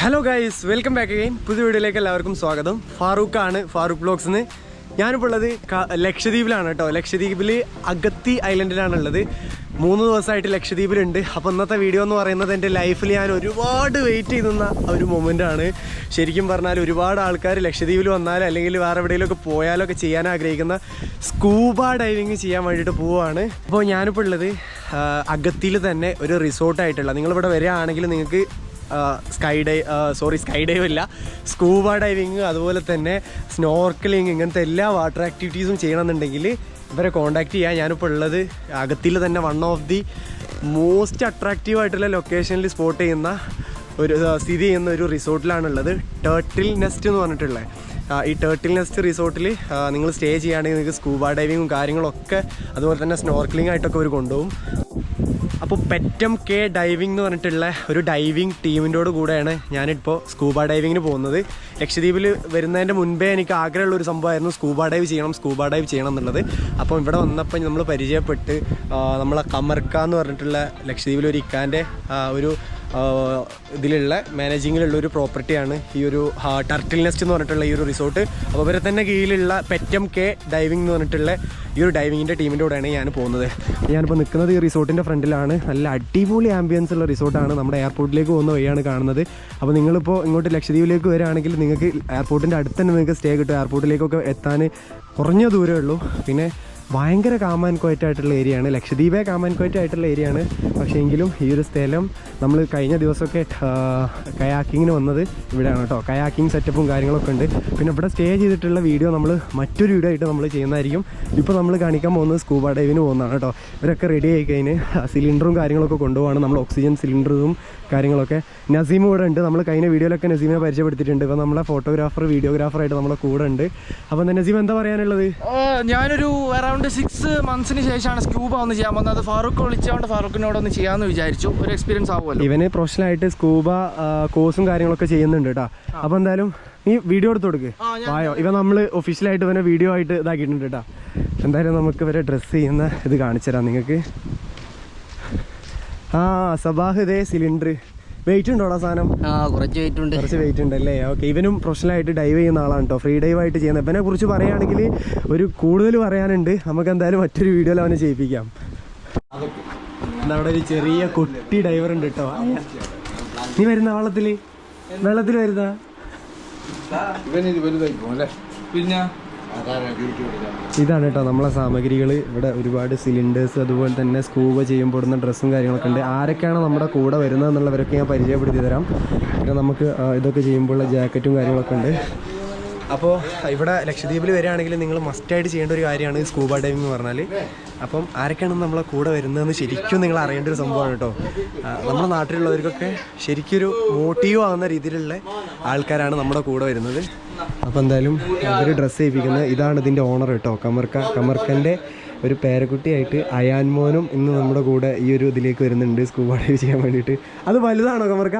Hello guys welcome back again പുതിയ വീഡിയോയിലേക്ക് എല്ലാവർക്കും സ്വാഗതം. ഫാറൂഖ് ആണ് ഫാറൂഖ് ബ്ലോഗ്സിന്. ഞാനിപ്പോൾ ഉള്ളത് ലക്ഷദ്വീപിലാണ് കേട്ടോ. ലക്ഷദ്വീപിൽ അഗത്തി ഐലൻഡിലാണ് ഉള്ളത്. മൂന്ന് ദിവസമായിട്ട് ലക്ഷദ്വീപിലുണ്ട്. അപ്പോൾ ഇന്നത്തെ വീഡിയോ എന്ന് പറയുന്നത് എന്റെ ലൈഫിൽ ഞാൻ ഒരുപാട് വെയിറ്റ് ചെയ്തുന്ന ഒരു മൊമെന്റാണ് ശരിക്കും പറഞ്ഞാൽ ഒരുപാട് ആൾക്കാർ ലക്ഷദ്വീപിൽ വന്നാൽ അല്ലെങ്കിൽ വേറെ എവിടെയെങ്കിലുമൊക്കെ പോയാലൊക്കെ ചെയ്യാൻ ആഗ്രഹിക്കുന്ന സ്കൂബ ഡൈവിങ് ചെയ്യാൻ വേണ്ടിയിട്ട് പോവുകയാണ് അപ്പോൾ ഞാനിപ്പോൾ ഉള്ളത് അഗത്തിയിൽ തന്നെ ഒരു റിസോർട്ടായിട്ടുള്ള നിങ്ങളിവിടെ വരികയാണെങ്കിൽ നിങ്ങൾക്ക് sky dive sorry sky dive അല്ല സ്കൂബ ഡൈവിങ് അതുപോലെ തന്നെ സ്നോർക്കലിങ് ഇങ്ങനത്തെ എല്ലാ വാട്ടർ ആക്ടിവിറ്റീസും ചെയ്യണമെന്നുണ്ടെങ്കിൽ ഇവരെ കോൺടാക്ട് ചെയ്യാം. ഞാനിപ്പോൾ ഉള്ളത് അകത്തിൽ തന്നെ one of the most attractive ആയിട്ടുള്ള ലൊക്കേഷനിൽ സ്പോട്ട് ചെയ്യുന്ന ഒരു സ്ഥിതി ചെയ്യുന്ന ഒരു റിസോർട്ടിലാണുള്ളത്. ടേർട്ടിൽ നെസ്റ്റ് എന്ന് പറഞ്ഞിട്ടുള്ളത് ഈ ടേർട്ടിൽ നെസ്റ്റ് റിസോർട്ടിൽ നിങ്ങൾ സ്റ്റേ ചെയ്യുകയാണെങ്കിൽ നിങ്ങൾക്ക് സ്കൂബ ഡൈവിങ്ങും കാര്യങ്ങളൊക്കെ അതുപോലെ തന്നെ സ്നോർക്കലിംഗ് ആയിട്ടൊക്കെ അവർ കൊണ്ടുപോകും. അപ്പോൾ പെറ്റം കെ ഡൈവിംഗ് എന്ന് പറഞ്ഞിട്ടുള്ള ഒരു ഡൈവിംഗ് ടീമിന്റോട് കൂടെയാണ് ഞാനിപ്പോൾ സ്കൂബ ഡൈവിങ്ങിന് പോകുന്നത്. ലക്ഷദ്വീപിൽ വരുന്നതിന്റെ മുൻപേ എനിക്ക് ആഗ്രഹമുള്ള ഒരു സംഭവമായിരുന്നു സ്കൂബ ഡൈവ് ചെയ്യണം സ്കൂബ ഡൈവ് ചെയ്യണം എന്നുള്ളത്. അപ്പോൾ ഇവിടെ വന്നപ്പോൾ നമ്മൾ പരിചയപ്പെട്ട് നമ്മളെ കമർക്ക എന്ന് പറഞ്ഞിട്ടുള്ള ലക്ഷദ്വീപിൽ ഒരു ഇക്കാന്റെ ഒരു ഇതിലുള്ള മാനേജിങ്ങിലുള്ള ഒരു പ്രോപ്പർട്ടിയാണ് ഈ ഒരു ടർട്ടിൽ നെസ്റ്റ് എന്ന് പറഞ്ഞിട്ടുള്ള ഈ ഒരു റിസോർട്ട് അപ്പോൾ ഇവരെ തന്നെ കീഴിലുള്ള പെറ്റം കെ ഡൈവിംഗ് എന്ന് പറഞ്ഞിട്ടുള്ള ഈ ഒരു ഡൈവിങ്ങിന്റെ ടീമിന്റെ കൂടെയാണ് ഞാൻ പോകുന്നത്. ഞാനിപ്പോൾ നിൽക്കുന്നത് ഈ റിസോർട്ടിന്റെ ഫ്രണ്ടിലാണ്. നല്ല അടിപൊളി ആംബിയൻസ് ഉള്ള റിസോർട്ടാണ് നമ്മുടെ എയർപോർട്ടിലേക്ക് പോകുന്ന വഴിയാണ് കാണുന്നത്. അപ്പോൾ നിങ്ങളിപ്പോൾ ഇങ്ങോട്ട് ലക്ഷദ്വീപിലേക്ക് വരികയാണെങ്കിൽ നിങ്ങൾക്ക് എയർപോർട്ടിന്റെ അടുത്ത് തന്നെ നിങ്ങൾക്ക് സ്റ്റേ കിട്ടും. എയർപോർട്ടിലേക്കൊക്കെ എത്താൻ കുറഞ്ഞ ദൂരമേ ഉള്ളൂ. പിന്നെ ഭയങ്കര കാമാൻ ക്വയറ്റ് ആയിട്ടുള്ള ഏരിയയാണ് ലക്ഷദ്വീപേ കാമാൻ ക്വയറ്റ് ആയിട്ടുള്ള ഏരിയയാണ് പക്ഷേ എങ്കിലും ഈ ഒരു സ്ഥലം നമ്മൾ കഴിഞ്ഞ ദിവസമൊക്കെ കയാക്കിങ്ങിന് വന്നത് ഇവിടെയാണ് കേട്ടോ. കയാക്കിംഗ് സെറ്റപ്പും കാര്യങ്ങളൊക്കെ ഉണ്ട്. പിന്നെ ഇവിടെ സ്റ്റേ ചെയ്തിട്ടുള്ള വീഡിയോ നമ്മൾ മറ്റൊരു വീഡിയോ ആയിട്ട് നമ്മൾ ചെയ്യുന്നതായിരിക്കും. ഇപ്പോൾ നമ്മൾ കാണിക്കാൻ പോകുന്നത് സ്കൂബ ഡൈവിന് പോകുന്നതാണ് കേട്ടോ. ഇവരൊക്കെ റെഡി ആയി കഴിഞ്ഞ് സിലിണ്ടറും കാര്യങ്ങളൊക്കെ കൊണ്ടുപോകാണ് നമ്മൾ ഓക്സിജൻ സിലിണ്ടറും കാര്യങ്ങളൊക്കെ. നസീം ഇവിടെ ഉണ്ട്. നമ്മൾ കഴിഞ്ഞ വീഡിയോയിലൊക്കെ നസീമിനെ പരിചയപ്പെടുത്തിയിട്ടുണ്ട്. ഇപ്പോൾ നമ്മളെ ഫോട്ടോഗ്രാഫർ വീഡിയോഗ്രാഫറായിട്ട് നമ്മളെ കൂടെ ഉണ്ട്. അപ്പോൾ നസീം എന്താ പറയാനുള്ളത്? ഞാനൊരു അറൗണ്ട് സിക്സ് മന്ത്സിന് ശേഷമാണ് സ്കൂബ ഒന്ന് ചെയ്യാൻ പോകുന്നത് അത് ഫാറൂഖ് വിളിച്ചുകൊണ്ട് ഫാറൂഖിനോട് ഒന്ന് ചെയ്യാമെന്ന് വിചാരിച്ചു. ഒരു എക്സ്പീരിയൻസ് ആവുമല്ലോ ഇവന് പ്രൊഫഷണലായിട്ട് സ്കൂബ കോഴ്സും കാര്യങ്ങളൊക്കെ ചെയ്യുന്നുണ്ട് കേട്ടോ അപ്പൊ എന്തായാലും നീ വീഡിയോ എടുത്തു കൊടുക്ക്. വായോ. ഇവ നമ്മൾ ഒഫീഷ്യലായിട്ട് ഇവനെ വീഡിയോ ആയിട്ട് ഇതാക്കിയിട്ടുണ്ട് കേട്ടോ എന്തായാലും നമുക്ക് ഇവരെ ഡ്രസ്സ് ചെയ്യുന്ന ഇത് കാണിച്ചു തരാം നിങ്ങൾക്ക്. ആ സബാഹ് ഇതേ സിലിണ്ടർ. വെയിറ്റ് ഉണ്ടോടാ സാധനം ആ കുറച്ച് വെയിറ്റ് ഉണ്ട്. കുറച്ച് വെയിറ്റ് ഉണ്ടല്ലേ ഓക്കെ ഇവനും പ്രൊഫഷണൽ ആയിട്ട് ഡൈവ് ചെയ്യുന്ന ആളാണ് കേട്ടോ ഫ്രീ ഡൈവ് ആയിട്ട് ചെയ്യുന്നത് ഇവനെ കുറിച്ച് പറയുകയാണെങ്കിൽ ഒരു കൂടുതൽ പറയാനുണ്ട്. നമുക്ക് എന്തായാലും മറ്റൊരു വീഡിയോയിൽ അവനെ ചെയ്യിപ്പിക്കാം. അവിടെ ഒരു ചെറിയ കുട്ടി ഡൈവർ ഉണ്ട് കേട്ടോ നീ വരുന്ന വെള്ളത്തിൽ വെള്ളത്തിൽ വരുന്ന? പിന്നെ ഇതാണ് കേട്ടോ നമ്മളെ സാമഗ്രികൾ ഇവിടെ ഒരുപാട് സിലിണ്ടേഴ്സ് അതുപോലെ തന്നെ സ്കൂബ ചെയ്യുമ്പോടുന്ന ഡ്രസ്സും കാര്യങ്ങളൊക്കെ ഉണ്ട്. ആരൊക്കെയാണ് നമ്മുടെ കൂടെ വരുന്നത് എന്നുള്ളവരൊക്കെ ഞാൻ പരിചയപ്പെടുത്തി തരാം. പിന്നെ നമുക്ക് ഇതൊക്കെ ചെയ്യുമ്പോഴുള്ള ജാക്കറ്റും കാര്യങ്ങളൊക്കെ ഉണ്ട്. അപ്പോൾ ഇവിടെ ലക്ഷദ്വീപിൽ വരികയാണെങ്കിൽ നിങ്ങൾ മസ്റ്റായിട്ട് ചെയ്യേണ്ട ഒരു കാര്യമാണ് സ്കൂബ ഡൈവിംഗ് എന്ന് പറഞ്ഞാൽ അപ്പം ആരൊക്കെയാണ് നമ്മളെ കൂടെ വരുന്നതെന്ന് ശരിക്കും നിങ്ങൾ അറിയേണ്ട ഒരു സംഭവമാണ് കേട്ടോ. നമ്മുടെ നാട്ടിലുള്ളവർക്കൊക്കെ ശരിക്കൊരു മോട്ടീവ് ആകുന്ന രീതിയിലുള്ള ആൾക്കാരാണ് നമ്മുടെ കൂടെ വരുന്നത്. അപ്പോൾ എന്തായാലും അവർ ഡ്രസ്സ് ചെയ്യിപ്പിക്കുന്നത് ഇതാണ് ഇതിന്റെ ഓണർ കേട്ടോ. കമർക്ക കമർക്കന്റെ ഒരു പേരക്കുട്ടിയായിട്ട് അയാൻ മോനും ഇന്ന് നമ്മുടെ കൂടെ ഈ ഒരു ഇതിലേക്ക് വരുന്നുണ്ട് സ്കൂബ ഡൈവ് ചെയ്യാൻ വേണ്ടിയിട്ട്. അത് വലുതാണോ കമർക്ക?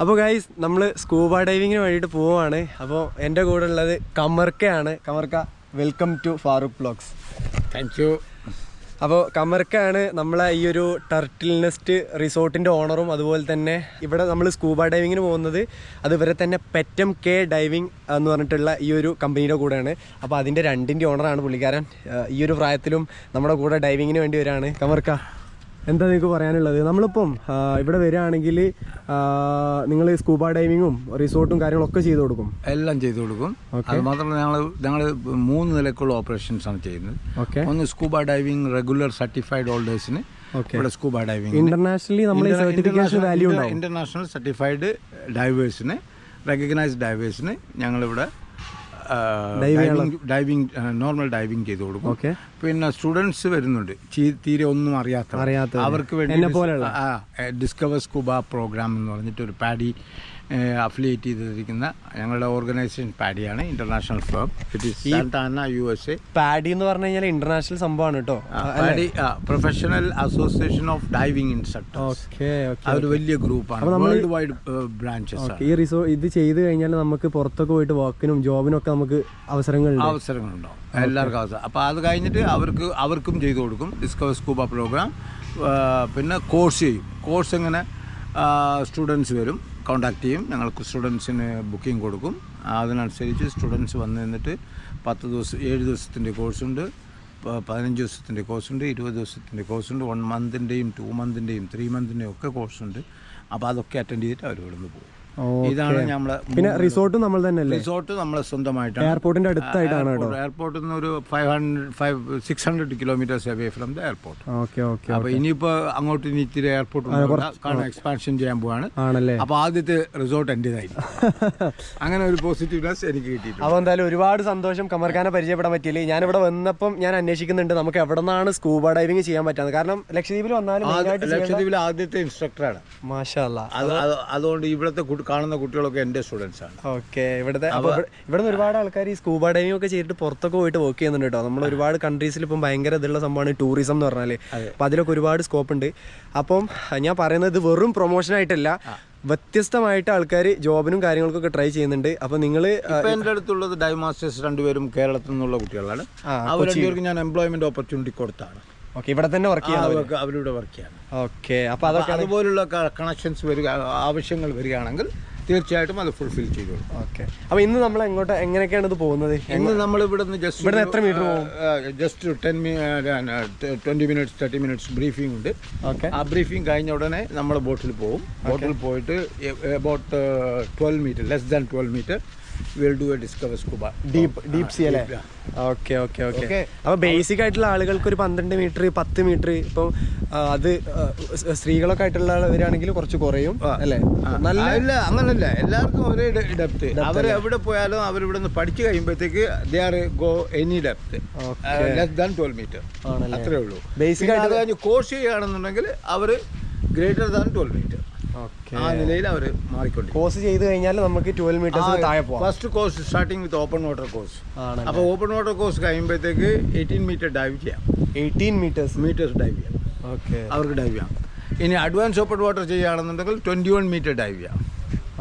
അപ്പോൾ ഗൈസ് നമ്മൾ സ്കൂബ ഡൈവിങ്ങിന് വേണ്ടിട്ട് പോവാണ്. അപ്പോൾ എന്റെ കൂടെ ഉള്ളത് കമർക്കയാണ്. കമർക്ക welcome to Farooq blogs thank you അപ്പോൾ കമർക്കാണ് നമ്മളെ ഈ ഒരു ടർട്ടിൽ നെസ്റ്റ് റിസോർട്ടിന്റെ ഓണറും അതുപോലെ തന്നെ ഇവിടെ നമ്മൾ സ്കൂബ ഡൈവിങ്ങിന് പോകുന്നത് അതുവരെ ഇവരെ തന്നെ പെറ്റം കെ ഡൈവിങ് എന്ന് പറഞ്ഞിട്ടുള്ള ഈ ഒരു കമ്പനിയുടെ കൂടെയാണ്. അപ്പോൾ അതിന്റെ രണ്ടിന്റെ ഓണറാണ് പുള്ളിക്കാരൻ. ഈ ഒരു പ്രായത്തിലും നമ്മുടെ കൂടെ ഡൈവിങ്ങിന് വേണ്ടി വരികയാണ് കമർക്ക. എന്താ നിങ്ങൾക്ക് പറയാനുള്ളത്? നമ്മളിപ്പം ഇവിടെ വരികയാണെങ്കിൽ നിങ്ങൾ സ്കൂബ ഡൈവിങ്ങും റിസോർട്ടും കാര്യങ്ങളൊക്കെ ചെയ്തു കൊടുക്കും? എല്ലാം ചെയ്തു കൊടുക്കും. അത് മാത്രമല്ല ഞങ്ങൾ ഞങ്ങൾ മൂന്ന് നിലക്കുള്ള ഓപ്പറേഷൻസ് ആണ് ചെയ്യുന്നത്. ഓക്കെ ഒന്ന് സ്കൂബ ഡൈവിംഗ് റെഗുലർ സർട്ടിഫൈഡ് ഹോൾഡേഴ്സിന് ഓക്കെ ഇവിടെ സ്കൂബ ഡൈവിംഗ് ഇന്റർനാഷണലി നമ്മൾ സർട്ടിഫിക്കേഷൻ വാല്യൂ ഇന്റർനാഷണൽ സർട്ടിഫൈഡ് ഡൈവേഴ്സിന് റെക്കഗ്നൈസ്ഡ് ഡൈവേഴ്സിന് ഞങ്ങളിവിടെ ഡൈവിംഗ് ഡൈവിംഗ് നോർമൽ ഡൈവിംഗ് ചെയ്തു കൊടുക്കും. ഓക്കെ പിന്നെ സ്റ്റുഡൻസ് വരുന്നുണ്ട്. തീരെ ഒന്നും അറിയാത്ത അറിയാത്ത അവർക്ക് വേണ്ടി? ഡിസ്കവർ സ്കൂബ പ്രോഗ്രാം എന്ന് പറഞ്ഞിട്ട് ഒരു പാഡി അഫിലിയേറ്റ് ചെയ്തിരിക്കുന്ന ഞങ്ങളുടെ organisation പാഡിയാണ് international firm it is Santa Ana U S A PADI എന്ന് പറഞ്ഞു കഴിഞ്ഞാൽ ഇന്റർനാഷണൽ സംഭവമാണ് കേട്ടോ PADI professional association of diving instructor അതൊരു വലിയ ഗ്രൂപ്പാണ്. വേൾഡ് വൈഡ് ബ്രാഞ്ചസ് ഈ റിസോ ഇത് ചെയ്ത് കഴിഞ്ഞാൽ നമുക്ക് പുറത്തൊക്കെ പോയിട്ട് വർക്കിനും ജോബിനും ഒക്കെ നമുക്ക് അവസരങ്ങളുണ്ട്. അവസരങ്ങളുണ്ടാവും. എല്ലാവർക്കും അവസരം അപ്പോൾ അത് കഴിഞ്ഞിട്ട് അവർക്ക് അവർക്കും ചെയ്തു കൊടുക്കും ഡിസ്കവർ സ്കൂബ പ്രോഗ്രാം പിന്നെ കോഴ്സ് ചെയ്യും. കോഴ്സ് എങ്ങനെ സ്റ്റുഡൻസ് വരും. കോണ്ടാക്ട് ചെയ്യും. ഞങ്ങൾക്ക് സ്റ്റുഡൻസിന് ബുക്കിംഗ് കൊടുക്കും. അതിനനുസരിച്ച് സ്റ്റുഡൻസ് വന്ന് നിന്നിട്ട് പത്ത് ദിവസം ഏഴ് ദിവസത്തിന്റെ കോഴ്സുണ്ട് പതിനഞ്ച് ദിവസത്തിന്റെ കോഴ്സുണ്ട് ഇരുപത് ദിവസത്തിന്റെ കോഴ്സുണ്ട് വൺ മന്തിന്റെയും ടു മന്തിന്റെയും ത്രീ മന്തിന്റെയും ഒക്കെ കോഴ്സുണ്ട് അപ്പോൾ അതൊക്കെ അറ്റൻഡ് ചെയ്തിട്ട് അവർ ഇവിടുന്ന് പോകും. ഇതാണ് നമ്മൾ പിന്നെ റിസോർട്ട് നമ്മൾ തന്നെ അല്ലേ റിസോർട്ട് നമ്മൾ സ്വന്തമായിട്ടാണ്. എയർപോർട്ടിന്റെ അടുത്തായിട്ടാണ് കേട്ടോ? എയർപോർട്ടിൽ നിന്ന് ഒരു five hundred five six hundred kilometres away from the airport okay okay അപ്പൊ ഇനിയിപ്പോ അങ്ങോട്ട് ഇനി ഇത്തിരി എയർപോർട്ട് കാരണം എക്സ്പാൻഷൻ ചെയ്യാൻ പോവാണ്. ആണല്ലേ? അപ്പൊ ആദ്യത്തെ റിസോർട്ട് എന്റെതായിരിക്കും അങ്ങനെ ഒരു പോസിറ്റീവ്നെസ് എനിക്ക് കിട്ടിയിട്ടുണ്ട്. അപ്പോൾ എന്തായാലും ഒരുപാട് സന്തോഷം കമർഖാനെ പരിചയപ്പെടാൻ പറ്റിയില്ലേ? ഇവിടെ വന്നപ്പം ഞാൻ അന്വേഷിക്കുന്നുണ്ട് നമുക്ക് എവിടെ നിന്നാണ് സ്കൂബ ഡൈവിംഗ് ചെയ്യാൻ പറ്റുന്നത് കാരണം ലക്ഷദ്വീപിൽ വന്നാലും ലക്ഷദ്വീപിലെ ആദ്യത്തെ ഇൻസ്ട്രക്ടറാണ് മാഷാ അതുകൊണ്ട് ഇവിടുത്തെ കുട്ടി- കാണുന്ന കുട്ടികളൊക്കെ എന്റെ സ്റ്റുഡൻസ് ആണ്. ഓക്കെ ഇവിടുത്തെ ഇവിടെ- ഒരുപാട് ആൾക്കാർ ഈ സ്കൂബ ഡൈവിംഗ് ഒക്കെ ചെയ്തിട്ട് പുറത്തൊക്കെ പോയിട്ട് വർക്ക് ചെയ്യുന്നുണ്ട് കേട്ടോ. നമ്മൾ ഒരുപാട് കൺട്രീസിൽ ഇപ്പം ഭയങ്കര ഇതുള്ള സംഭവമാണ് ടൂറിസം എന്ന് പറഞ്ഞാൽ. അപ്പൊ അതിലൊക്കെ ഒരുപാട് സ്കോപ്പ് ഉണ്ട്. അപ്പം ഞാൻ പറയുന്നത് ഇത് വെറും പ്രൊമോഷൻ ആയിട്ടല്ല വ്യത്യസ്തമായിട്ട് ആൾക്കാർ ജോബിനും കാര്യങ്ങൾക്കൊക്കെ ട്രൈ ചെയ്യുന്നുണ്ട്. അപ്പൊ നിങ്ങൾ എന്റെ അടുത്തുള്ളത് ഡൈവ് മാസ്റ്റേഴ്സ് രണ്ടുപേരും കേരളത്തിൽ നിന്നുള്ള കുട്ടികളാണ്. അവർ രണ്ടുപേർക്ക് ഞാൻ എംപ്ലോയ്മെന്റ് ഓപ്പർച്യൂണിറ്റി കൊടുത്താണ്. ഓക്കെ ഇവിടെ തന്നെ വർക്ക് ചെയ്യാം അവരിവിടെ വർക്ക് ചെയ്യാം. ഓക്കെ അപ്പൊ അതൊക്കെ അതുപോലുള്ള കണക്ഷൻസ് വരിക ആവശ്യങ്ങൾ വരികയാണെങ്കിൽ തീർച്ചയായിട്ടും അത് ഫുൾഫിൽ ചെയ്തോളൂ. ഓക്കെ. അപ്പൊ ഇന്ന് നമ്മൾ എങ്ങോട്ട് എങ്ങനെയൊക്കെയാണ് ഇത് പോകുന്നത്? ഇന്ന് നമ്മൾ ഇവിടുന്ന് ജസ്റ്റ് ഇവിടെ എത്ര മീറ്റർ പോകും? Just ten twenty minutes thirty minutes briefing ഉണ്ട്. ഓക്കെ. ആ ബ്രീഫിംഗ് കഴിഞ്ഞ ഉടനെ നമ്മൾ ബോട്ടിൽ പോകും. ബോട്ടിൽ പോയിട്ട് about twelve metre less than twelve metre will do a discover scuba deep deep sea അല്ലേ? ഓക്കെ ഓക്കെ ഓക്കെ അപ്പൊ ബേസിക് ആയിട്ടുള്ള ആളുകൾക്ക് ഒരു പന്ത്രണ്ട് മീറ്റർ പത്ത് മീറ്റർ ഇപ്പം അത് സ്ത്രീകളൊക്കെ ആയിട്ടുള്ള ആയിട്ടുള്ളവരാണെങ്കിൽ കുറച്ച് കുറയും അല്ലേ? നല്ല അങ്ങനല്ല. എല്ലാവർക്കും ഒരേ ഡെപ്ത് അവർ എവിടെ പോയാലും അവർ ഇവിടെ നിന്ന് പഠിച്ചു കഴിയുമ്പോഴത്തേക്ക് they are go any depth less than twelve metre അത്രേ ഉള്ളൂ. Basic ആയിട്ട് കോഴ്സ് ചെയ്യുകയാണെന്നുണ്ടെങ്കിൽ അവർ ഗ്രേറ്റർ ദാൻ ട്വൽവ് മീറ്റർ ആ നിലയിൽ അവർ മാറിക്കൊണ്ടിരിക്കും. കോഴ്സ് ചെയ്ത് കഴിഞ്ഞാൽ നമുക്ക് ട്വൽവ് മീറ്റേഴ്സിന് താഴെ പോവാം. First course starting with open water course അപ്പോൾ ഓപ്പൺ വാട്ടർ കോഴ്സ് കഴിയുമ്പോഴത്തേക്ക് എയ്റ്റീൻ മീറ്റർ ഡൈവ് ചെയ്യാം. എയ്റ്റീൻ മീറ്റേഴ്സ് മീറ്റേഴ്സ് ഡൈവ് ചെയ്യാം. ഓക്കെ അവർക്ക് ഡൈവ് ചെയ്യാം. ഇനി അഡ്വാൻസ് ഓപ്പൺ വാട്ടർ ചെയ്യുകയാണെന്നുണ്ടെങ്കിൽ ട്വന്റി വൺ മീറ്റർ ഡൈവ് ചെയ്യാം.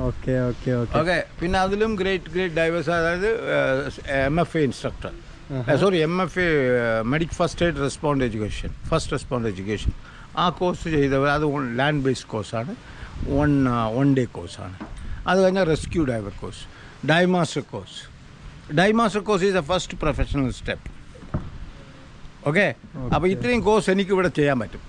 ഓക്കെ ഓക്കെ ഓക്കെ ഓക്കെ പിന്നെ അതിലും ഗ്രേറ്റ് ഗ്രേറ്റ് ഡൈവേഴ്സ് അതായത് M F A instructor sorry M F A medic first aid respond education first respond education ആ course ചെയ്തവർ അത് land based കോഴ്സാണ് one one day കോഴ്സാണ് അത് കഴിഞ്ഞാൽ rescue diver course divemaster course divemaster course is a first professional step okay അപ്പോൾ ഇത്രയും course എനിക്ക് ഇവിടെ ചെയ്യാൻ പറ്റും.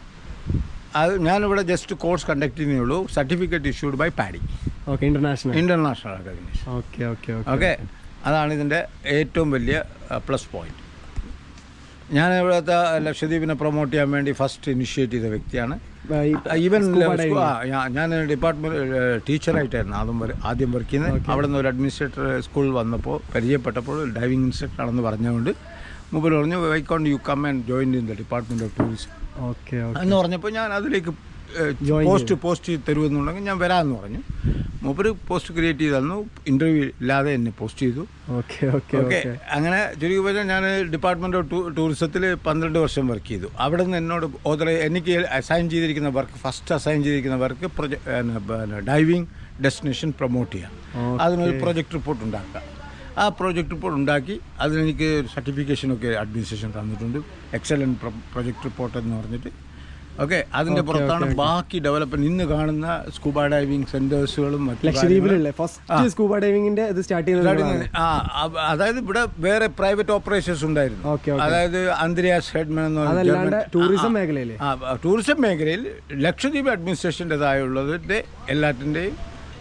അത് ഞാനിവിടെ ജസ്റ്റ് കോഴ്സ് കണ്ടക്ട് ചെയ്യുന്നേ ഉള്ളൂ. Certificate issued by PADI okay international international okay okay okay okay അതാണ് ഇതിന്റെ ഏറ്റവും വലിയ പ്ലസ് പോയിന്റ് ഞാൻ ഇവിടുത്തെ ലക്ഷദ്വീപിനെ പ്രൊമോട്ട് ചെയ്യാൻ വേണ്ടി ഫസ്റ്റ് ഇനിഷ്യേറ്റ് ചെയ്ത വ്യക്തിയാണ്. ഈവൻ ഞാൻ ഡിപ്പാർട്ട്മെന്റ് ടീച്ചറായിട്ടായിരുന്നു ആദ്യം വരെ ആദ്യം വർക്ക് ചെയ്യുന്നത്. അവിടെ നിന്ന് ഒരു അഡ്മിനിസ്ട്രേറ്റർ സ്കൂളിൽ വന്നപ്പോൾ പരിചയപ്പെട്ടപ്പോൾ ഡൈവിംഗ് ഇൻസ്ട്രക്ടർ ആണെന്ന് പറഞ്ഞുകൊണ്ട് മുമ്പിൽ പറഞ്ഞു why don't you come and join in the department of tourism okay എന്ന് പറഞ്ഞപ്പോൾ ഞാൻ അതിലേക്ക് പോസ്റ്റ് പോസ്റ്റ് ചെയ്ത് തരുമെന്നുണ്ടെങ്കിൽ ഞാൻ വരാമെന്ന് പറഞ്ഞു. മൂപ്പര് പോസ്റ്റ് ക്രിയേറ്റ് ചെയ്ത് തന്നു. ഇന്റർവ്യൂ ഇല്ലാതെ എന്നെ പോസ്റ്റ് ചെയ്തു. ഓക്കെ ഓക്കെ ഓക്കെ അങ്ങനെ ചുരുക്കി പറഞ്ഞാൽ ഞാൻ ഡിപ്പാർട്ട്മെന്റ് ഓഫ് ടൂറിസത്തിൽ പന്ത്രണ്ട് വർഷം വർക്ക് ചെയ്തു. അവിടെ നിന്ന് എന്നോട് ഓതറെ എനിക്ക് അസൈൻ ചെയ്തിരിക്കുന്ന വർക്ക് ഫസ്റ്റ് അസൈൻ ചെയ്തിരിക്കുന്ന work project diving destination promote ചെയ്യാം. അതിനൊരു പ്രൊജക്ട് റിപ്പോർട്ട് ഉണ്ടാക്കുക ആ പ്രോജക്റ്റ് റിപ്പോർട്ട് ഉണ്ടാക്കി അതിനെനിക്ക് സർട്ടിഫിക്കേഷനൊക്കെ അഡ്മിനിസ്ട്രേഷൻ തന്നിട്ടുണ്ട്. എക്സലന്റ് പ്രൊജക്ട് റിപ്പോർട്ട് എന്ന് പറഞ്ഞിട്ട് ഓക്കെ അതിന്റെ പുറത്താണ് ബാക്കി ഡെവലപ്മെന്റ് ഇന്ന് കാണുന്ന സ്കൂബ ഡൈവിംഗ് സെന്റേഴ്സുകളും ലക്ഷദ്വീപിലല്ലേ ഫസ്റ്റ് സ്കൂബ ഡൈവിംഗിന്റെ ഇത് സ്റ്റാർട്ട് ചെയ്തത് അതായത് ഇവിടെ വേറെ പ്രൈവറ്റ് ഓപ്പറേഷൻസ് ഉണ്ടായിരുന്നു. അതായത് അന്ത്രിയാസ് ഹെഡ്മൻ എന്ന് പറഞ്ഞ ടൂറിസം മേഖലയിൽ ടൂറിസം മേഖലയിൽ ലക്ഷദ്വീപ് അഡ്മിനിസ്ട്രേഷന്റെതായുള്ളതിന്റെ എല്ലാത്തിന്റെയും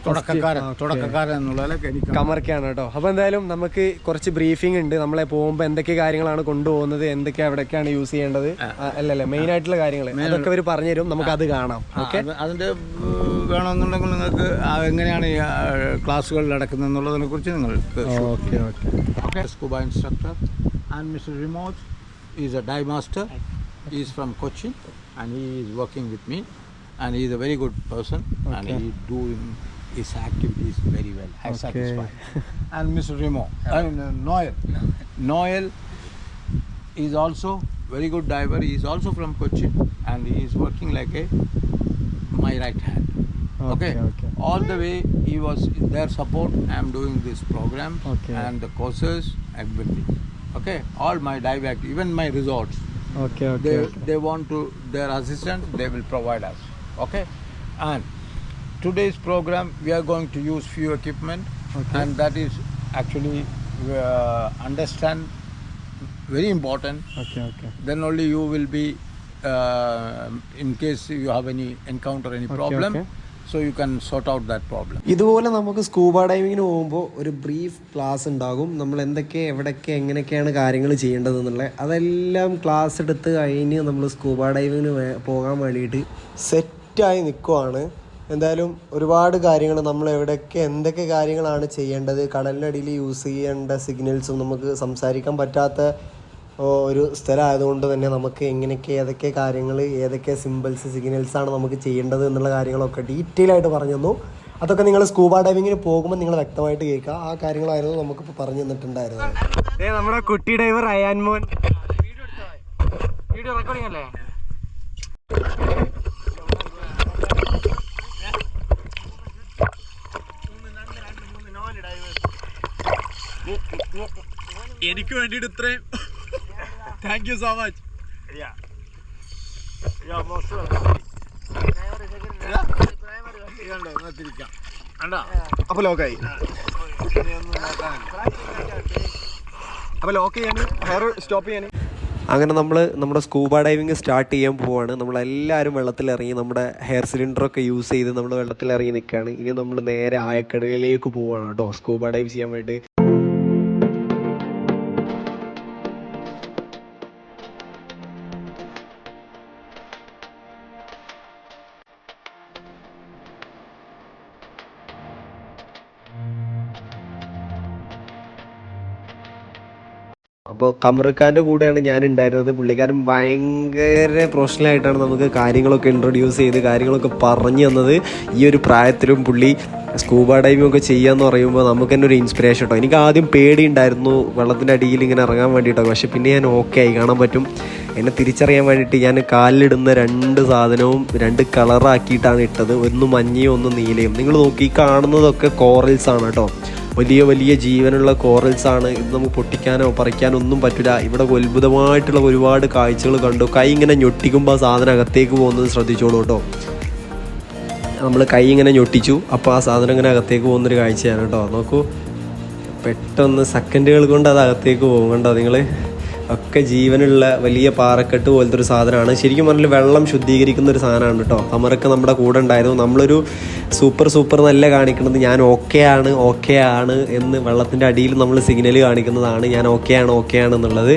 തുടക്കക്കാരൻ തുടക്കക്കാരൻ എന്നുള്ളതിലൊക്കെ എനിക്ക് കമർക്കാണ് കേട്ടോ. അപ്പൊ എന്തായാലും നമുക്ക് കുറച്ച് ബ്രീഫിംഗ് ഉണ്ട്. നമ്മളെ പോകുമ്പോൾ എന്തൊക്കെ കാര്യങ്ങളാണ് കൊണ്ടുപോകുന്നത് എന്തൊക്കെ എവിടേക്കാണ് യൂസ് ചെയ്യേണ്ടത്? അല്ലല്ലേ മെയിൻ ആയിട്ടുള്ള കാര്യങ്ങൾ അതൊക്കെ അവർ പറഞ്ഞുതരും. നമുക്ക് അത് കാണാം. ഓക്കെ അതിന്റെ അതിന്റെ വേണമെന്നുണ്ടെങ്കിൽ നിങ്ങൾക്ക് എങ്ങനെയാണ് ക്ലാസ്സുകൾ നടക്കുന്നത് എന്നുള്ളതിനെ കുറിച്ച് നിങ്ങൾക്ക് okay okay Okay. Instructor and Mr. Remote is a dive master. He is from Cochin and he is working with me and he is a very good person his activities very well. I okay. satisfied. and Mr. Remo, I mean, uh, Noel. Noel is also very good diver. He is also from Cochin and he is working like a my right hand. Okay, okay. okay. All the way he was their support. I am doing this program okay. and the courses, everything. Okay, all my dive act, even my resorts. Okay, okay. They, okay. they want to their assistant. They will provide us. Okay, and today's program we are going to use few equipment Okay. and that is actually uh, understand very important okay okay then only you will be uh, in case you have any encounter any Okay, problem okay. so you can sort out that problem ഇതുപോലെ നമുക്ക് scuba ഡൈവിങ്ങിന് പോകുമ്പോൾ ഒരു brief class ഉണ്ടാകും നമ്മൾ എന്തൊക്കെ എവിടെയൊക്കെ എങ്ങനെയൊക്കെയാണ് കാര്യങ്ങൾ ചെയ്യേണ്ടത് എന്നുള്ളത് അതെല്ലാം ക്ലാസ് എടുത്ത് കഴിഞ്ഞ് നമ്മൾ സ്കൂബ ഡൈവിങ്ങിന് പോകാൻ വേണ്ടിയിട്ട് സെറ്റായി നിൽക്കുവാണ് എന്തായാലും ഒരുപാട് കാര്യങ്ങൾ നമ്മൾ എവിടെയൊക്കെ എന്തൊക്കെ കാര്യങ്ങളാണ് ചെയ്യേണ്ടത് കടലിന്റെ അടിയിൽ യൂസ് ചെയ്യേണ്ട സിഗ്നൽസും നമുക്ക് സംസാരിക്കാൻ പറ്റാത്ത ഒരു സ്ഥലമായതുകൊണ്ട് തന്നെ നമുക്ക് എങ്ങനെയൊക്കെ ഏതൊക്കെ കാര്യങ്ങൾ ഏതൊക്കെ സിമ്പിൾസ് സിഗ്നൽസാണ് നമുക്ക് ചെയ്യേണ്ടത് എന്നുള്ള കാര്യങ്ങളൊക്കെ ഡീറ്റെയിൽ ആയിട്ട് പറഞ്ഞു തന്നു. അതൊക്കെ നിങ്ങൾ സ്കൂബ ഡൈവിങ്ങിന് പോകുമ്പോൾ നിങ്ങൾ വ്യക്തമായിട്ട് കേൾക്കുക. ആ കാര്യങ്ങളായിരുന്നു നമുക്കിപ്പോൾ പറഞ്ഞു തന്നിട്ടുണ്ടായിരുന്നത്. നമ്മുടെ കുട്ടി ഡൈവർ അയാൻ മോൻ വീഡിയോ റെക്കോർഡിംഗ് അല്ലേ? എനിക്ക് വേണ്ടിയിട്ട് ഇത്രയും. താങ്ക് യു സോ മച്ച് അപ്പൊ ലോക്കായി അപ്പൊ ലോക്ക് ചെയ്യാൻ ഹെയർ സ്റ്റോപ്പ് ചെയ്യാൻ അങ്ങനെ നമ്മൾ നമ്മുടെ സ്കൂബ ഡൈവിങ് സ്റ്റാർട്ട് ചെയ്യാൻ പോവാണ്. നമ്മളെല്ലാവരും വെള്ളത്തിലിറങ്ങി നമ്മുടെ ഹെയർ സിലിണ്ടറൊക്കെ യൂസ് ചെയ്ത് നമ്മൾ വെള്ളത്തിലിറങ്ങി നിൽക്കുകയാണ് ഇനി നമ്മൾ നേരെ ആയക്കടലിലേക്ക് പോവാണ് കേട്ടോ. സ്കൂബ ഡൈവ് ചെയ്യാൻ വേണ്ടി. അപ്പോൾ കമറുഖാന്റെ കൂടെയാണ് ഞാൻ ഉണ്ടായിരുന്നത് പുള്ളിക്കാരൻ ഭയങ്കര പ്രൊഫഷണൽ ആയിട്ടാണ് നമുക്ക് കാര്യങ്ങളൊക്കെ ഇൻട്രൊഡ്യൂസ് ചെയ്ത് കാര്യങ്ങളൊക്കെ പറഞ്ഞു തന്നത്. ഈ ഒരു പ്രായത്തിലും പുള്ളി സ്കൂബ ഡൈവിംഗ് ഒക്കെ ചെയ്യാന്ന് പറയുമ്പോൾ നമുക്ക് തന്നെ ഒരു ഇൻസ്പിറേഷൻ കേട്ടോ എനിക്ക് ആദ്യം പേടി ഉണ്ടായിരുന്നു വെള്ളത്തിന്റെ അടിയിൽ ഇങ്ങനെ ഇറങ്ങാൻ വേണ്ടിയിട്ടോ പക്ഷെ പിന്നെ ഞാൻ ഓക്കെ ആയി. കാണാൻ പറ്റും. എന്നെ തിരിച്ചറിയാൻ വേണ്ടിയിട്ട് ഞാൻ കാലിലിടുന്ന രണ്ട് സാധനവും രണ്ട് കളറാക്കിയിട്ടാണ് ഇട്ടത്. ഒന്ന് മഞ്ഞയും ഒന്ന് നീലയും. നിങ്ങൾ നോക്കി കാണുന്നതൊക്കെ കോറൽസ് ആണ് കേട്ടോ വലിയ വലിയ ജീവനുള്ള കോറൽസ് ആണ് ഇത് നമുക്ക് പൊട്ടിക്കാനോ പറിക്കാനോ ഒന്നും പറ്റില്ല ഇവിടെ അത്ഭുതമായിട്ടുള്ള ഒരുപാട് കാഴ്ചകൾ കണ്ടു. കൈ ഇങ്ങനെ ഞൊട്ടിക്കുമ്പോൾ ആ സാധനം അകത്തേക്ക് പോകുന്നത് ശ്രദ്ധിച്ചോളൂ കേട്ടോ. നമ്മൾ കൈ ഇങ്ങനെ ഞൊട്ടിച്ചു അപ്പോൾ ആ സാധനം ഇങ്ങനെ അകത്തേക്ക് പോകുന്നൊരു കാഴ്ചയാണ് കേട്ടോ. നോക്കൂ പെട്ടെന്ന് സെക്കൻഡുകൾ കൊണ്ട് അത് അകത്തേക്ക് പോകും കണ്ടോ നിങ്ങൾ ഒക്കെ ജീവനുള്ള വലിയ പാറക്കെട്ട് പോലത്തെ ഒരു സാധനമാണ്. ശരിക്കും പറഞ്ഞാൽ വെള്ളം ശുദ്ധീകരിക്കുന്ന ഒരു സാധനമാണ് കേട്ടോ അമറൊക്കെ നമ്മുടെ കൂടെ ഉണ്ടായിരുന്നു. നമ്മളൊരു സൂപ്പർ സൂപ്പർ നല്ല കാണിക്കുന്നത് ഞാൻ ഓക്കെ ആണ് ഓക്കെ ആണ് എന്ന് വെള്ളത്തിന്റെ അടിയിൽ നമ്മൾ സിഗ്നൽ കാണിക്കുന്നതാണ്. ഞാൻ ഓക്കെ ആണ് ഓക്കെ ആണ് എന്നുള്ളത്.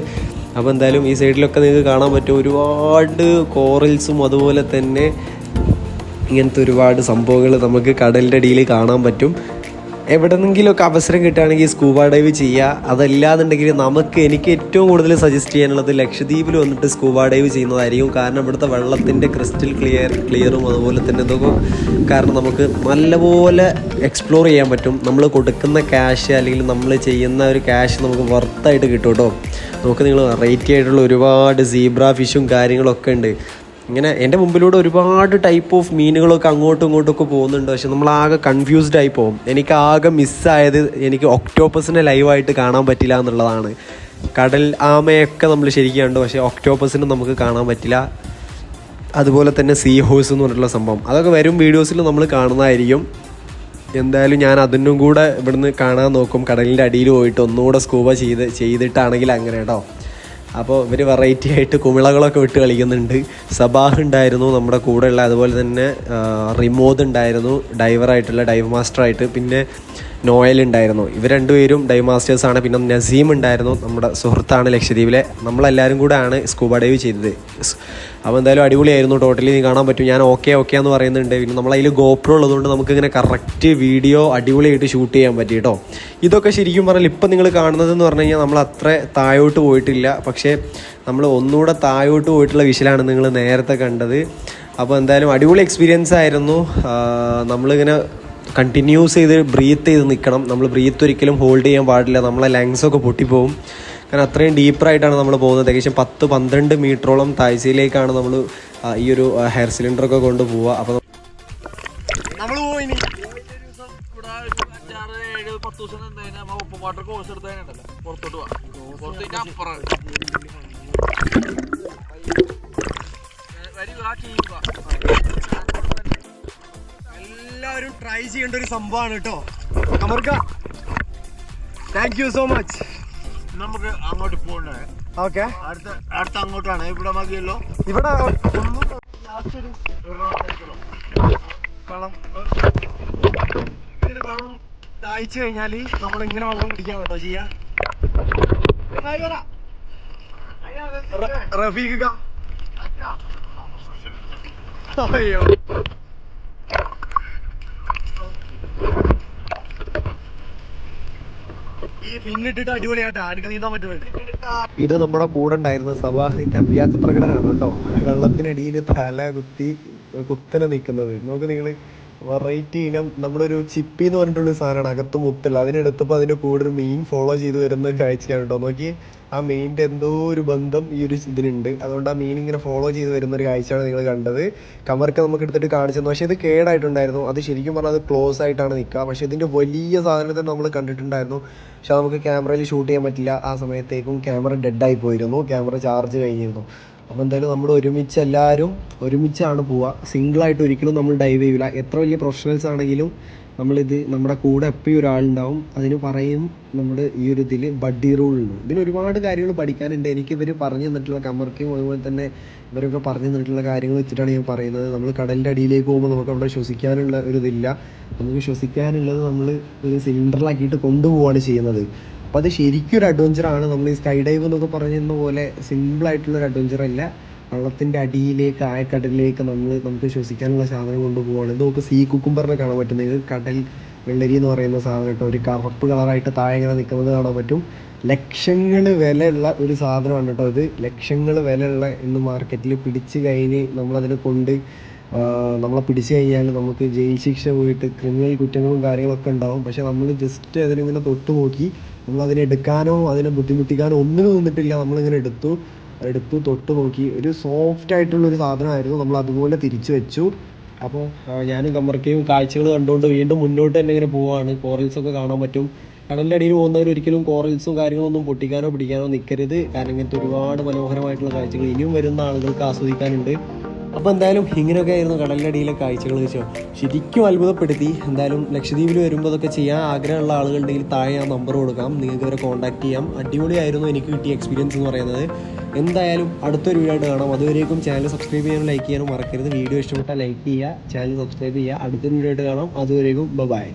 അപ്പോൾ എന്തായാലും ഈ സൈഡിലൊക്കെ നിങ്ങൾക്ക് കാണാൻ പറ്റും. ഒരുപാട് കോറൽസും അതുപോലെ തന്നെ ഇങ്ങനത്തെ ഒരുപാട് സംഭവങ്ങൾ നമുക്ക് കടലിന്റെ അടിയിൽ കാണാൻ പറ്റും. എവിടെന്നെങ്കിലുമൊക്കെ അവസരം കിട്ടുകയാണെങ്കിൽ സ്കൂബ ഡൈവ് ചെയ്യുക. അതല്ലാന്നുണ്ടെങ്കിൽ നമുക്ക് എനിക്ക് ഏറ്റവും കൂടുതൽ സജസ്റ്റ് ചെയ്യാനുള്ളത് ലക്ഷദ്വീപിൽ വന്നിട്ട് സ്കൂബ ഡൈവ് ചെയ്യുന്നതായിരിക്കും. കാരണം ഇവിടുത്തെ വെള്ളത്തിന്റെ ക്രിസ്റ്റൽ ക്ലിയർ ക്ലിയറും അതുപോലെ തന്നെ ഇതൊക്കെ കാരണം നമുക്ക് നല്ലപോലെ എക്സ്പ്ലോർ ചെയ്യാൻ പറ്റും. നമ്മൾ കൊടുക്കുന്ന ക്യാഷ് അല്ലെങ്കിൽ നമ്മൾ ചെയ്യുന്ന ഒരു ക്യാഷ് നമുക്ക് വർത്തായിട്ട് കിട്ടും കേട്ടോ. നമുക്ക് നിങ്ങൾ വെറൈറ്റി ആയിട്ടുള്ള ഒരുപാട് സീബ്ര ഫിഷും കാര്യങ്ങളൊക്കെ ഉണ്ട്. ഇങ്ങനെ എന്റെ മുമ്പിലൂടെ ഒരുപാട് ടൈപ്പ് ഓഫ് മീനുകളൊക്കെ അങ്ങോട്ടും ഇങ്ങോട്ടും ഒക്കെ പോകുന്നുണ്ട്. പക്ഷെ നമ്മൾ ആകെ കൺഫ്യൂസ്ഡ് ആയി പോകും. എനിക്ക് ആകെ മിസ്സായത് എനിക്ക് ഒക്ടോപ്പസിനെ ലൈവായിട്ട് കാണാൻ പറ്റില്ല എന്നുള്ളതാണ്. കടൽ ആമയൊക്കെ നമ്മൾ ശരിക്കും കണ്ടു. പക്ഷേ ഒക്ടോപ്പസിനെ നമുക്ക് കാണാൻ പറ്റില്ല. അതുപോലെ തന്നെ സീ ഹോഴ്സ് എന്ന് പറഞ്ഞിട്ടുള്ള സംഭവം. അതൊക്കെ വരും വീഡിയോസിൽ നമ്മൾ കാണുന്നതായിരിക്കും. എന്തായാലും ഞാൻ അതിനും കൂടെ ഇവിടുന്ന് കാണാൻ നോക്കും. കടലിന്റെ അടിയിൽ പോയിട്ട് ഒന്നുകൂടെ സ്കൂബ ചെയ്ത് ചെയ്തിട്ടാണെങ്കിൽ അങ്ങനെ കേട്ടോ അപ്പോൾ ഇവർ വെറൈറ്റി ആയിട്ട് കുമിളകളൊക്കെ വിട്ട് കളിക്കുന്നുണ്ട്. സബാഹ് ഉണ്ടായിരുന്നു നമ്മുടെ കൂടെയുള്ള അതുപോലെ തന്നെ റിമോദ് ഉണ്ടായിരുന്നു ഡൈവറായിട്ടുള്ള ഡൈവ് മാസ്റ്ററായിട്ട്. പിന്നെ നോയൽ ഉണ്ടായിരുന്നു. ഇവർ രണ്ടുപേരും ഡൈവ് ആണ്. പിന്നെ നസീം ഉണ്ടായിരുന്നു നമ്മുടെ സുഹൃത്താണ് ലക്ഷദ്വീപിലെ. നമ്മളെല്ലാവരും കൂടെ ആണ് സ്കൂബ ഡൈവ് ചെയ്തത് അപ്പോൾ എന്തായാലും അടിപൊളിയായിരുന്നു. ടോട്ടലി നീ കാണാൻ പറ്റും. ഞാൻ ഓക്കെ ഓക്കെ എന്ന് പറയുന്നുണ്ട്. പിന്നെ നമ്മളതിൽ ഗോപ്രോ ഉള്ളതുകൊണ്ട് നമുക്കിങ്ങനെ കറക്റ്റ് വീഡിയോ അടിപൊളിയായിട്ട് ഷൂട്ട് ചെയ്യാൻ പറ്റി കേട്ടോ ഇതൊക്കെ ശരിക്കും പറഞ്ഞാൽ ഇപ്പം നിങ്ങൾ കാണുന്നതെന്ന് പറഞ്ഞു കഴിഞ്ഞാൽ നമ്മൾ അത്ര താഴോട്ട് പോയിട്ടില്ല. പക്ഷേ നമ്മൾ ഒന്നുകൂടെ താഴോട്ട് പോയിട്ടുള്ള വിഷലാണ് നിങ്ങൾ നേരത്തെ കണ്ടത്. അപ്പോൾ എന്തായാലും അടിപൊളി എക്സ്പീരിയൻസ് ആയിരുന്നു. നമ്മളിങ്ങനെ കണ്ടിന്യൂസ് ചെയ്ത് ബ്രീത്ത് ചെയ്ത് നിൽക്കണം നമ്മൾ ബ്രീത്ത് ഒരിക്കലും ഹോൾഡ് ചെയ്യാൻ പാടില്ല. നമ്മളെ ലങ്സൊക്കെ പൊട്ടിപ്പോവും. കാരണം അത്രയും ഡീപ്പറായിട്ടാണ് നമ്മൾ പോകുന്നത്. ഏകദേശം പത്ത് പന്ത്രണ്ട് മീറ്ററോളം താഴ്ചയിലേക്കാണ് നമ്മൾ ഈ ഒരു ഹെയർ സിലിണ്ടറൊക്കെ കൊണ്ട് പോവുക. അപ്പോൾ നമ്മൾ പോയിനി വാട്ടർ കോഴ്സ് എല്ലാവരും ട്രൈ ചെയ്യേണ്ട ഒരു സംഭവമാണ് കേട്ടോ. അമർക്ക താങ്ക് യു സോ മച്ച് നമുക്ക് അങ്ങോട്ട് പോകണ്ടേ ഓക്കെ അടുത്ത അടുത്ത അങ്ങോട്ടാണ്. ഇവിടെ മതിയല്ലോ. ഇവിടെ ദാഹിച്ചു കഴിഞ്ഞാൽ നമ്മൾ ഇങ്ങനെ വെള്ളം കുടിക്കാൻ കേട്ടോ ചെയ്യാ. റഫീഖ റഫീഖ് അയ്യോ. ഇത് നമ്മുടെ കൂടെ ഉണ്ടായിരുന്ന സവാഹിന്റെ അഭ്യാസ പ്രകടനമാണ് കേട്ടോ. വെള്ളത്തിനടിയിൽ തല കുത്തി കുത്തനെ നിൽക്കുന്നത്. നോക്ക് നിങ്ങൾ. വെറൈറ്റി ഇനം നമ്മളൊരു ചിപ്പി എന്ന് പറഞ്ഞിട്ടുള്ള സാധനമാണ്. അകത്ത് മുത്തുള്ള അതിനെടുത്തപ്പോൾ അതിന്റെ കൂടെ ഒരു മീൻ ഫോളോ ചെയ്ത് വരുന്ന കാഴ്ചയാണ് കേട്ടോ നോക്കി ആ മെയിന്റെ എന്തോ ഒരു ബന്ധം ഈ ഒരു ഇതിനുണ്ട് അതുകൊണ്ട് ആ മീൻ ഇങ്ങനെ ഫോളോ ചെയ്ത് വരുന്ന ഒരു കാഴ്ചയാണ് നിങ്ങൾ കണ്ടത്. കമർക്ക് നമുക്ക് എടുത്തിട്ട് കാണിച്ചത് പക്ഷേ ഇത് കേടായിട്ടുണ്ടായിരുന്നു. അത് ശരിക്കും പറഞ്ഞാൽ അത് ക്ലോസ് ആയിട്ടാണ് നിൽക്കുക. പക്ഷേ ഇതിന്റെ വലിയ സാധനത്തെ നമ്മൾ കണ്ടിട്ടുണ്ടായിരുന്നു. പക്ഷെ നമുക്ക് ക്യാമറയിൽ ഷൂട്ട് ചെയ്യാൻ പറ്റില്ല. ആ സമയത്തേക്കും ക്യാമറ ഡെഡായി പോയിരുന്നു. ക്യാമറ ചാർജ് കഴിഞ്ഞിരുന്നു. അപ്പോൾ എന്തായാലും നമ്മൾ ഒരുമിച്ച് എല്ലാവരും ഒരുമിച്ചാണ് പോവുക. സിംഗിളായിട്ട് ഒരിക്കലും നമ്മൾ ഡൈവ് ചെയ്യില്ല എത്ര വലിയ പ്രൊഫഷണൽസ് ആണെങ്കിലും നമ്മളിത് നമ്മുടെ കൂടെ എപ്പോഴും ഒരാളുണ്ടാവും. അതിന് പറയും നമ്മുടെ ഈ ഒരു ഇതിൽ ബഡ്ഡി റൂൾ ഉണ്ട് ഇതിന് ഒരുപാട് കാര്യങ്ങൾ പഠിക്കാനുണ്ട്. എനിക്ക് ഇവർ പറഞ്ഞു തന്നിട്ടുള്ള കമർക്കും അതുപോലെ തന്നെ ഇവരൊക്കെ പറഞ്ഞു തന്നിട്ടുള്ള കാര്യങ്ങൾ വെച്ചിട്ടാണ് ഞാൻ പറയുന്നത്. നമ്മൾ കടലിന്റെ അടിയിലേക്ക് പോകുമ്പോൾ നമുക്ക് അവിടെ ശ്വസിക്കാനുള്ള ഒരു ഇതില്ല. നമുക്ക് ശ്വസിക്കാനുള്ളത് നമ്മൾ സിലിണ്ടറിലാക്കിയിട്ട് കൊണ്ടുപോവാണ് ചെയ്യുന്നത്. അപ്പോൾ അത് ശരിക്കും ഒരു അഡ്വഞ്ചറാണ് നമ്മൾ ഈ സ്കൈ ഡൈവ് എന്നൊക്കെ പറയുന്ന പോലെ ഒരു അഡ്വഞ്ചർ അല്ല. വെള്ളത്തിന്റെ അടിയിലേക്ക് ആയക്കടലിലേക്ക് നമ്മൾ നമുക്ക് ശ്വസിക്കാനുള്ള സാധനം കൊണ്ടുപോവാണ് ഇത് നമുക്ക് സീ കുക്കുംബറിനെ കാണാൻ പറ്റും ഇത് കടൽ വെള്ളരി എന്ന് പറയുന്ന സാധനം കേട്ടോ. ഒരു കറുപ്പ് കളറായിട്ട് താഴെ ഇങ്ങനെ നിൽക്കുന്നത് കാണാൻ പറ്റും. ലക്ഷങ്ങൾ വിലയുള്ള ഒരു സാധനമാണ് കേട്ടോ ഇത്. ലക്ഷങ്ങൾ വിലയുള്ള ഇന്ന് മാർക്കറ്റിൽ പിടിച്ച് കഴിഞ്ഞ് നമ്മളതിനെ കൊണ്ട് നമ്മളെ പിടിച്ചു കഴിഞ്ഞാൽ നമുക്ക് ജയിൽ ശിക്ഷ പോയിട്ട് ക്രിമിനൽ കുറ്റങ്ങളും കാര്യങ്ങളൊക്കെ ഉണ്ടാവും. പക്ഷെ നമ്മൾ ജസ്റ്റ് അതിനിങ്ങനെ തൊട്ട് നോക്കി നമ്മൾ അതിനെ എടുക്കാനോ അതിനെ ബുദ്ധിമുട്ടിക്കാനോ ഒന്നിനും നിന്നിട്ടില്ല. നമ്മളിങ്ങനെ എടുത്തു. എടുത്തു തൊട്ട് നോക്കി. ഒരു സോഫ്റ്റ് ആയിട്ടുള്ള ഒരു സാധനമായിരുന്നു. നമ്മൾ അതുപോലെ തിരിച്ചു വെച്ചു. അപ്പോൾ ഞാനും കമ്മർക്കയും കാഴ്ചകൾ കണ്ടുകൊണ്ട് വീണ്ടും മുന്നോട്ട് തന്നെ ഇങ്ങനെ പോവാണ്. കോറൽസ് ഒക്കെ കാണാൻ പറ്റും. കടലിന്റെ അടിയിൽ പോകുന്നവർ ഒരിക്കലും കോറൽസും കാര്യങ്ങളൊന്നും പൊട്ടിക്കാനോ പിടിക്കാനോ നിൽക്കരുത് കാരണം ഇങ്ങനത്തെ ഒരുപാട് മനോഹരമായിട്ടുള്ള കാഴ്ചകൾ ഇനിയും വരുന്ന ആളുകൾക്ക് ആസ്വദിക്കാനുണ്ട്. അപ്പോൾ എന്തായാലും ഇങ്ങനെയൊക്കെ ആയിരുന്നു കടലിന്റെ അടിയിലെ കാഴ്ചകൾ വെച്ചോ. ശരിക്കും അത്ഭുതപ്പെടുത്തി. എന്തായാലും ലക്ഷദ്വീപിൽ വരുമ്പോൾ അതൊക്കെ ചെയ്യാൻ ആഗ്രഹമുള്ള ആളുകളുണ്ടെങ്കിൽ താഴെ ആ നമ്പർ കൊടുക്കാം. നിങ്ങൾക്ക് ഇവരെ കോൺടാക്ട് ചെയ്യാം. അടിപൊളിയായിരുന്നു എനിക്ക് കിട്ടിയ എക്സ്പീരിയൻസ് എന്ന് പറയുന്നത്. എന്തായാലും അടുത്തൊരു വീഡിയോ ആയിട്ട് കാണാം. അതുവരേക്കും ചാനൽ സബ്സ്ക്രൈബ് ചെയ്യാനും ലൈക്ക് ചെയ്യാനും മറക്കരുത്. വീഡിയോ ഇഷ്ടപ്പെട്ടാൽ ലൈക്ക് ചെയ്യുക ചാനൽ സബ്സ്ക്രൈബ് ചെയ്യുക. അടുത്തൊരു വീഡിയോ ആയിട്ട് കാണാം. അതുവരേക്കും ബൈ